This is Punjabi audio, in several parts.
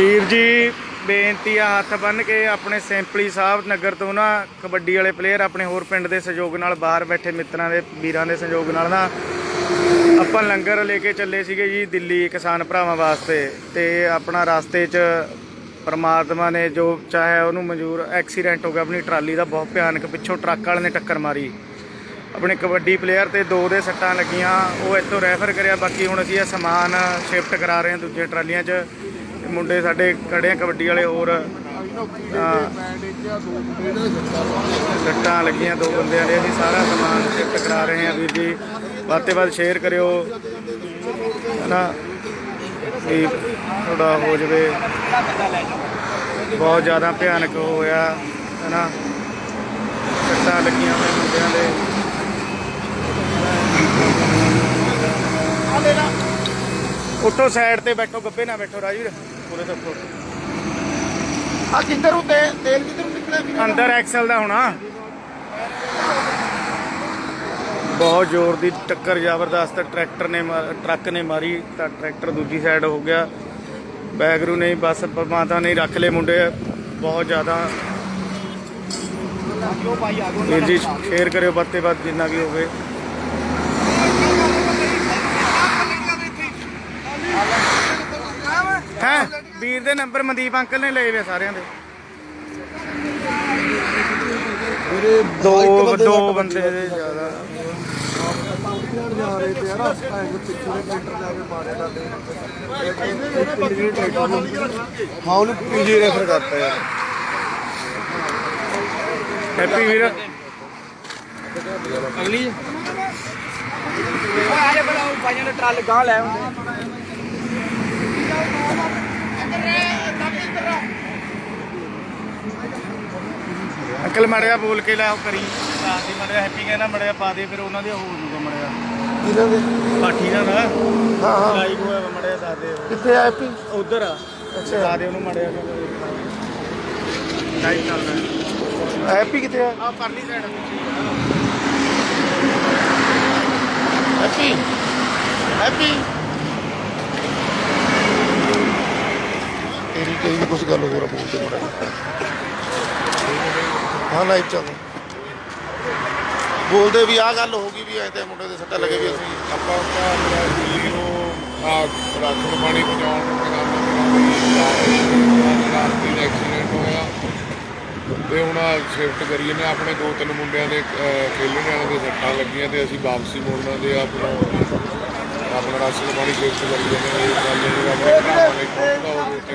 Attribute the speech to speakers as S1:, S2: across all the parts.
S1: ਵੀਰ ਜੀ, ਬੇਨਤੀ ਆ ਹੱਥ ਬੰਨ ਕੇ ਆਪਣੇ ਸੈਂਪਲੀ ਸਾਹਿਬ ਨਗਰ ਤੋਂ ਨਾ ਕਬੱਡੀ ਵਾਲੇ ਪਲੇਅਰ ਆਪਣੇ ਹੋਰ ਪਿੰਡ ਦੇ ਸਹਿਯੋਗ ਨਾਲ ਬਾਹਰ ਬੈਠੇ ਮਿੱਤਰਾਂ ਦੇ, ਵੀਰਾਂ ਦੇ ਸਹਿਯੋਗ ਨਾਲ ਨਾ ਆਪਾਂ ਲੰਗਰ ਲੈ ਕੇ ਚੱਲੇ ਸੀਗੇ ਜੀ ਦਿੱਲੀ ਕਿਸਾਨ ਭਰਾਵਾਂ ਵਾਸਤੇ ਤੇ ਆਪਣਾ ਰਸਤੇ 'ਚ ਪਰਮਾਤਮਾ ਨੇ ਜੋ ਚਾਹਿਆ ਉਹਨੂੰ ਮਨਜ਼ੂਰ ਐਕਸੀਡੈਂਟ ਹੋ ਗਿਆ, ਆਪਣੀ ਟਰਾਲੀ ਦਾ ਬਹੁਤ ਭਿਆਨਕ ਪਿੱਛੋਂ ਟਰੱਕ ਵਾਲੇ ਨੇ ਟੱਕਰ ਮਾਰੀ। ਆਪਣੇ ਕਬੱਡੀ ਪਲੇਅਰ ਤੇ ਦੋ ਦੇ ਸੱਟਾਂ ਲੱਗੀਆਂ, ਉਹ ਇੱਥੋਂ ਰੈਫਰ ਕਰਿਆ, ਬਾਕੀ ਹੁਣ ਅਸੀਂ ਇਹ ਸਮਾਨ ਸ਼ਿਫਟ ਕਰਾ ਰਹੇ ਹਾਂ ਦੂਜੇ ਟਰਾਲੀਆਂ 'ਚ। ਮੁੰਡੇ ਸਾਡੇ ਖੜੇ ਆ ਕਬੱਡੀ ਵਾਲੇ ਹੋਰ। ਅਹ, ਸੱਟਾਂ ਲੱਗੀਆਂ ਦੋ ਬੰਦਿਆਂ ਦੇ ਅਸੀਂ ਸਾਰਾ ਸਮਾਨ ਸ਼ਿਫਟ ਕਰਾ ਰਹੇ ਹਾਂ ਵੀਰ ਜੀ। ਵੱਧ ਤੋਂ ਵੱਧ ਸ਼ੇਅਰ ਕਰਿਓ। ਹਨਾ? ਵੀ ਥੋੜਾ ਹੋ ਜਵੇ। ਬਹੁਤ ਜ਼ਿਆਦਾ ਭਿਆਨਕ ਹੋਇਆ ਹਨਾ? ਸੱਟਾਂ ਲੱਗੀਆਂ ਹੋਈਆਂ ਮੁੰਡਿਆਂ ਦੇ। ਉੱਠੋ ਸਾਈਡ ਤੇ ਬੈਠੋ ਗੱਬੇ ਨਾ ਬੈਠੋ ਰਾਜਵੀਰ। ਪੂਰੇ ਤੋਂ ਉੱਠੋ
S2: ਆ ਕਿੱਧਰ ਤੇ ਤੇਲ ਕਿੱਧਰ ਨਿਕਲਿਆ ਵੀਰੇ?
S1: ਅੰਦਰ ਐਕਸਲ ਦਾ ਹੋਣਾ। ਬਹੁਤ ਜ਼ੋਰ ਦੀ ਟੱਕਰ ਜ਼ਬਰਦਸਤ ਟਰੈਕਟਰ ਨੇ ਟਰੱਕ ਨੇ ਮਾਰੀ ਤਾਂ ਟਰੈਕਟਰ ਦੂਜੀ ਸਾਈਡ ਹੋ ਗਿਆ। ਬੈਗਰੂ ਨਹੀਂ ਬਸ ਪਰਮਾਤਮਾ ਨੇ ਰੱਖ ਲਏ ਮੁੰਡੇ। ਬਹੁਤ ਜ਼ਿਆਦਾ। ਵੀਰ ਜੀ ਸ਼ੇਅਰ ਕਰਿਓ ਵੱਧ ਤੋਂ ਵੱਧ ਜਿੰਨਾ ਵੀ ਹੋਵੇ ਹੈ ਵੀਰ ਦੇ ਨੰਬਰ ਮਨਦੀਪ ਅੰਕਲ ਨੇ ਲਏ ਵੇ ਸਾਰਿਆਂ ਦੇ।
S2: ਵੀਰੇ
S1: ਦੋ ਦੋ ਬੰਦੇ ਦੇ ਜ਼ਿਆਦਾ
S2: ਜਾ ਰਹੇ ਤੇ ਯਾਰ ਐਂ ਪਿੱਛੇ ਦੇ ਟਰੈਕਟਰ ਜਾ ਕੇ ਮਾਰੇ ਸਾਡੇ। ਹਾਂ ਉਹਨੂੰ ਪੀਜੀ ਰੈਫਰ ਕਰਤਾ ਯਾਰ।
S1: ਹੈਪੀ ਵੀਰ।
S3: ਅਗਲੀ। ਆਲੇ ਬੜਾ ਭਾਈਆਂ ਨੇ ਟਰਾਲ ਗਾਂ ਲੈ ਹੁੰਦੇ
S1: ਅੰਕਲ ਮੜਿਆ ਬੋਲ ਕੇ ਲੈ ਉਹ ਕਰੀ ਰਾਤੀ ਮੜਿਆ ਹੈਪੀ ਕਹਿੰਦਾ ਮੜਿਆ ਪਾ ਦੇ ਫਿਰ ਉਹਨਾਂ ਦੇ ਹੋ ਜੂਗਾ ਮੜਿਆ
S2: ਕਿਹਨਾਂ ਦੇ?
S1: ਪਾਠੀ ਦਾ ਨਾ।
S2: ਹਾਂ ਹਾਂ।
S1: ਲਾਈਵ ਹੋਇਆ ਮੜਿਆ ਦੱਸ ਦੇ।
S2: ਕਿੱਥੇ ਆ ਐਪੀ
S1: ਉਧਰ ਆ। ਅੱਛਾ। ਦੇ ਉਹਨੂੰ ਮੜਿਆ ਲਾਈਵ ਚੱਲਦਾ
S2: ਐਪੀ ਕਿੱਥੇ ਆ?
S1: ਆ ਪਰਲੀ ਸਾਈਡ
S2: ਐਪੀ ਐਪੀ ਕੁਝ ਗੱਲ ਹੋਰ ਬੋਲ ਤੇ ਮੜਾ ਹਾਂ ਲਾਈਵ ਚੱਲ। ਬੋਲਦੇ ਵੀ ਆ ਗੱਲ ਹੋ ਗਈ ਵੀ ਐ ਤੇ ਮੁੰਡੇ ਦੇ ਸੱਟਾ ਲੱਗੇ ਵੀ ਅਸੀਂ
S4: ਆਪਾਂ ਤਾਂ ਮੇਰਾ ਦਿੱਲੀ ਨੂੰ ਆ ਰਾਸ਼ਨ ਪਾਣੀ ਪਹੁੰਚਾਉਣ ਨੂੰ ਕਹਿੰਦਾ ਰਾਤੀ ਦਾ ਐਕਸੀਡੈਂਟ ਹੋਇਆ। ਤੇ ਹੁਣ ਸ਼ਿਫਟ ਕਰੀਏ ਨੇ ਆਪਣੇ ਦੋ ਤਿੰਨ ਮੁੰਡਿਆਂ ਦੇ ਅਹ, ਖੇਲਣ ਵਾਲਿਆਂ ਦੇ ਸੱਟਾਂ ਲੱਗੀਆਂ ਤੇ ਅਸੀਂ ਵਾਪਸੀ ਮੁੜਨਾ ਦੇ ਆਪਣਾ ਆਪਣਾ ਰਾਸ਼ਨ ਪਾਣੀ ਸ਼ਿਫਟ ਕਰੀ ਜਾਂਦੇ ਨੇ ਇਹ ਗੱਲ ਨੂੰ ਆਪਣੇ ਭਰਾਵਾਂ ਲਈ ਪਹੁੰਚਦਾ ਹੋਵੇ ਉੱਥੇ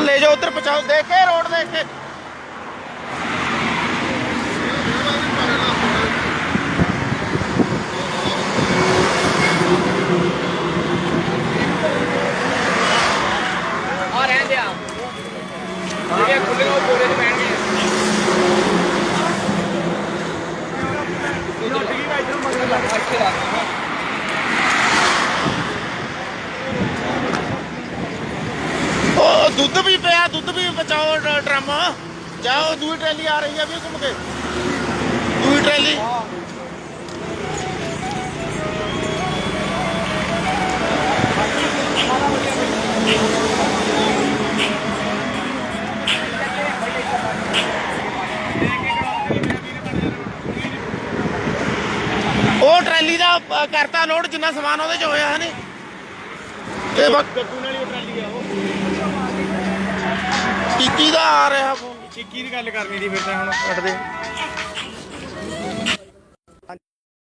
S2: ਆ ਲੈ ਜਾਓ ਉਧਰ ਪਹੁੰਚਾਓ ਦੇਖ ਕੇ ਰੋਡ ਦੇਖ ਕੇ।
S3: ਆ ਰਹਿਣ ਦੇ ਆ ਜਿਹੜੇ ਖੁੱਲੇ ਉਹ ਬੋਰੇ ਚ ਬੈਣਗੇ
S2: ਉਹ ਦੁੱਧ ਵੀ ਪਿਆ ਦੁੱਧ ਵੀ ਬਚਾਓ ਡ- ਡਰਮ। ਜਾਓ ਦੂਈ ਟਰੈਲੀ ਆ ਰਹੀ ਹੈ ਵੀ ਘੁੰਮ ਕੇ। ਦੂਈ ਟਰੈਲੀ। ਉਹ ਟਰੈਲੀ ਦਾ ਅ, ਕਰਤਾ ਲੋਡ ਜਿੰਨਾ ਸਮਾਨ ਉਹਦੇ ਚ ਹੋਇਆ ਹੈ ਨੇ ਤੇ ਬਸ
S1: ਗੱਗੂ ਨਾਲ ਹੀ ਉਹ ਟਰਾਲੀ ਆ ਉਹ।
S2: ਟਿੱਕੀ ਦਾ ਆ ਰਿਹਾ ਫੋਨ
S1: ਚਿੱਕੀ ਦੀ ਗੱਲ ਕਰਨੀ ਸੀ ਫਿਰ ਤਾਂ ਹੁਣ। ਉੱਠਦੇ